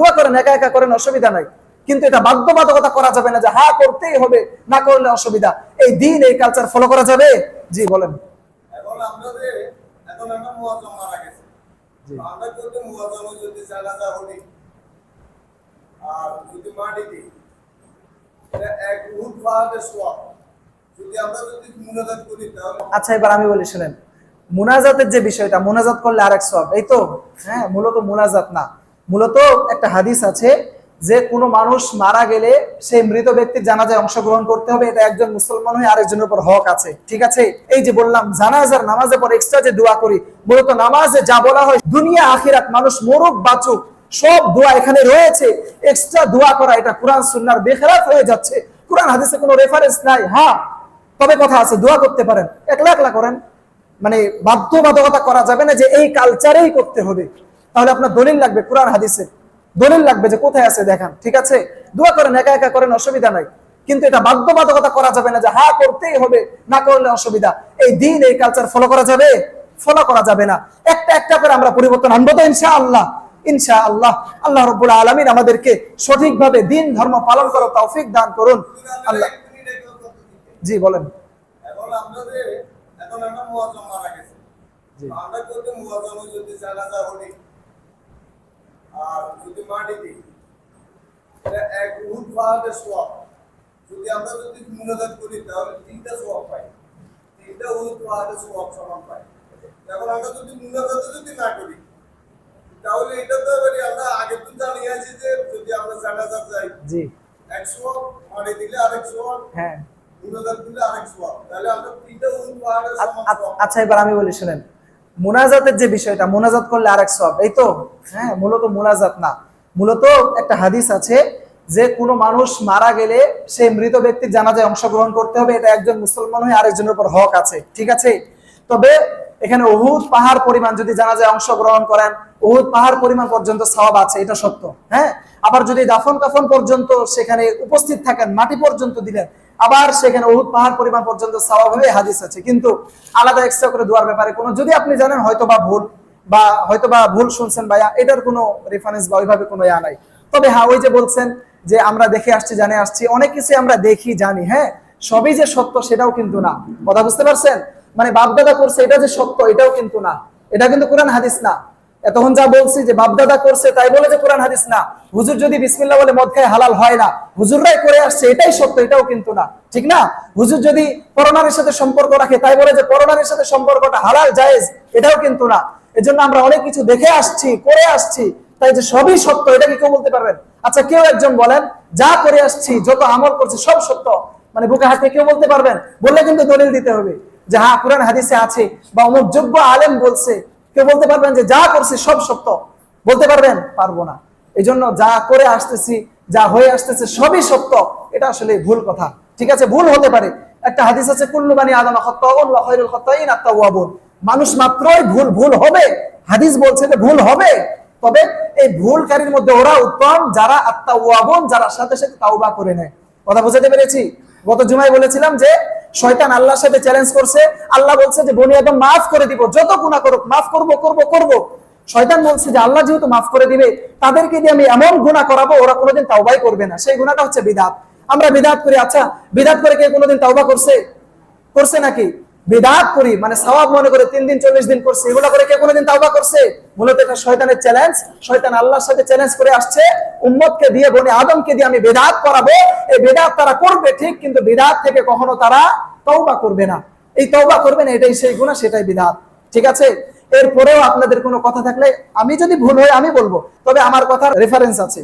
দোয়া করেন একা একা করেন অসুবিধা নাই। কিন্তু এটা বাধ্যবাধকতা করা যাবে না যে হ্যাঁ করতেই হবে না করলে অসুবিধা। এই দিন এই কালচার ফলো করা যাবে? জি বলেন। আর যদি আচ্ছা এবার আমি বলি শুনেন। মুনাজাতের যে বিষয়টা মোনাজাত করলে আরেক সব এই তো? হ্যাঁ মূলত মোনাজাত না। মূলত একটা হাদিস আছে যে কোনো মানুষ মারা গেলে সেই মৃত ব্যক্তির জানাজায় অংশগ্রহণ করতে হবে, এটা একজন মুসলমান হয়ে আরেকজনের উপর হক আছে, ঠিক আছে? এই যে বললাম, জানাজার নামাজের পর এক্সট্রা যে দোয়া করি, মূলত নামাজে যা বলা হয়, দুনিয়া, আখিরাত, মানুষ মরুক, বাঁচুক, সব দোয়া এখানে রয়েছে। এক্সট্রা দোয়া করা, এটা কোরআন, সুন্নার বেখেরাত হয়ে যাচ্ছে। কোরআন হাদিসে কোনো রেফারেন্স নাই হ্যাঁ তবে কথা আছে, দোয়া করতে পারেন, একলা একলা করেন। মানে বাধ্যবাধকতা করা যাবে না যে এই কালচারেই করতে হবে। তাহলে আপনার দলিল লাগবে কোরআন হাদিসে দলিল লাগবে যে কোথায় আছে দেখান ঠিক আছে? দোয়া করেন একা একা করেন অসুবিধা নাই। কিন্তু এটা বাধ্যবাধকতা করা যাবে না যে হ্যাঁ করতেই হবে না করলে অসুবিধা। এই দিন এই কালচার ফলো করা যাবে? ফলো করা যাবে না। একটা একটা করে আমরা পরিবর্তন আনব তো ইনশা আল্লাহ ইনশা আল্লাহ আল্লাহ রব্বুল আলমিন আমাদেরকে সঠিকভাবে দিন ধর্ম পালন করো তৌফিক দান করুন। আল্লাহ। জি বলেন। জি। তো আমরা যদি মুয়াজ্জম যদি জানাজা হলি আর যদি মাটি দিই এটা এক উট পাহাড়ের সোয়াব যদি আমরা যদি মুনাজাত করি তাহলে তিনটা সোয়াব পাই। তিনটা উট পাহাড়ের সোয়াব সমান পাই এখন আমরা যদি মুনাজাত যদি না করি তাহলে এটা তো এবারে আমরা আগে তো জানি আছি যে যদি আমরা জানাজা যাই জি। এক সোয়াব মাটি দিলে আরেক সোয়াব হ্যাঁ। মুনাজাত দিলে আরেক সোয়াব তাহলে আমরা তিনটা উট পাহাড়ের আ- সমান আ- সোয়াব আচ্ছা এবার আমি বলি শুনেন। মোনাজাতের যে বিষয়টা মোনাজাত করলে আরেক সব এই তো? হ্যাঁ মূলত মোনাজাত না। মূলত একটা হাদিস আছে যে কোনো মানুষ মারা গেলে সেই মৃত ব্যক্তির জানাজায় অংশগ্রহণ করতে হবে, এটা একজন মুসলমান হয়ে আরেকজনের উপর হক আছে, ঠিক আছে? তবে এখানে উহুদ পাহাড় পরিমাণ যদি জানাজায় অংশগ্রহণ করেন, উহুদ পাহাড় পরিমাণ পর্যন্ত সওয়াব আছে, এটা সত্য হ্যাঁ? আবার যদি দাফন কাফন পর্যন্ত সেখানে উপস্থিত থাকেন, মাটি পর্যন্ত দিলেন, আবার সেখানে উহুদ পাহাড় পরিমাণ পর্যন্ত সওয়াব হবে, হাদিস আছে। কিন্তু আলাদা এক্সট্রা করে দোয়ার ব্যাপারে কোনো, যদি আপনি জানেন হয়তো বা ভুল। বা হয়তো বা ভুল শুনছেন ভাইয়া, এটার কোনো রেফারেন্স বা ওইভাবে কোনো ইয়া নাই। তবে হ্যাঁ ওই যে বলছেন যে আমরা দেখে আসছি, জানে আসছি, অনেক কিছু আমরা দেখি, জানি হ্যাঁ? সবই যে সত্য, সেটাও কিন্তু না। কথা বুঝতে পারছেন? মানে বাপদাদা করছে, এটা যে সত্য, এটাও কিন্তু না। এটা কিন্তু কোরআন, হাদিস না। এতক্ষণ যা বলছি যে বাপদাদা করছে, তাই বলে যে কোরআন হাদিস না। হুজুর যদি বিসমিল্লাহ বলে মদ খায়, হালাল হয় না। হুজুররাই করে আসছে, এটাই সত্য, এটাও কিন্তু না। ঠিক না? হুজুর যদি পরনারীর সাথে সম্পর্ক রাখে, তাই বলে যে পরনারীর সাথে সম্পর্কটা হালাল, জায়েজ, এটাও কিন্তু না। এজন্য আমরা অনেক কিছু দেখে আসছি, করে আসছি, তাই যে সবই সত্য, এটা কি কেউ বলতে পারবেন? আচ্ছা কেউ একজন বলেন, যা করে আসছি, যত আমল করছি, সব সত্য। মানে বুকে হাতে কেউ বলতে পারবেন, বললে কিন্তু দলিল দিতে হবে। যে হ্যাঁ কোরআন হাদিসে আছে, বা অমুক যোগ্য আলেম বলছে কেউ বলতে পারবেন যে যা করছি সব সত্য? বলতে পারবেন? পারব না। এই জন্য যা করে আসতেছি, যা হয়ে আসতেছে সবই সত্য। এটা আসলে ভুল কথা। ঠিক আছে? ভুল হতে পারে। একটা হাদিস আছে, কুল্লু বানি আদম খায়রুল খত্তাইন আত-তাওয়াবুন। মানুষ মাত্রই ভুল ভুল হবে। হাদিস বলছে যে ভুল হবে। তবে এই ভুলকারীর মধ্যে ওরা উত্তম, যারা আত্মা আত্মাওয়াবুন যারা সাথে সাথে তাওবা করে নেয়। কথা বুঝাতে পেরেছি? গত জুমায় বলেছিলাম যে শয়তান আল্লাহর সাথে চ্যালেঞ্জ করছে, আল্লাহ বলছে যে, বনি আদম, মাফ করে দিব, যত গুণা করুক, মাফ করব করব করব। শয়তান বলছে যে, আল্লাহ যেহেতু মাফ করে দিবে, তাদেরকে দিয়ে আমি এমন গুণা করাবো, ওরা কোনোদিন তাওবাই করবে না। সেই গুণাটা হচ্ছে বিধাত আমরা বিদাত করি আচ্ছা বিধাত করে কে কোনোদিন তাওবা করছে? করছে নাকি? বিদাত করি মানে সওয়াব মনে করে তিন দিন, চল্লিশ দিন করছে, এগুলো করে কে কোনোদিন তাওবা করছে? মূলত এটা শয়তানের চ্যালেঞ্জ শয়তান আল্লাহর সাথে চ্যালেঞ্জ করে আসছে, উম্মতকে দিয়ে, বনে আদমকে দিয়ে আমি বেদাত করাবো। এই বেদাত তারা করবে ঠিক, কিন্তু বিদাত থেকে কখনো তারা তওবা করবে না। এই তওবা করবে না, এটাই সেই গুণা সেটাই বিদাত। ঠিক আছে? এরপরেও আপনাদের কোনো কথা থাকলে আমি যদি ভুল হয় আমি বলব। তবে আমার কথার রেফারেন্স আছে।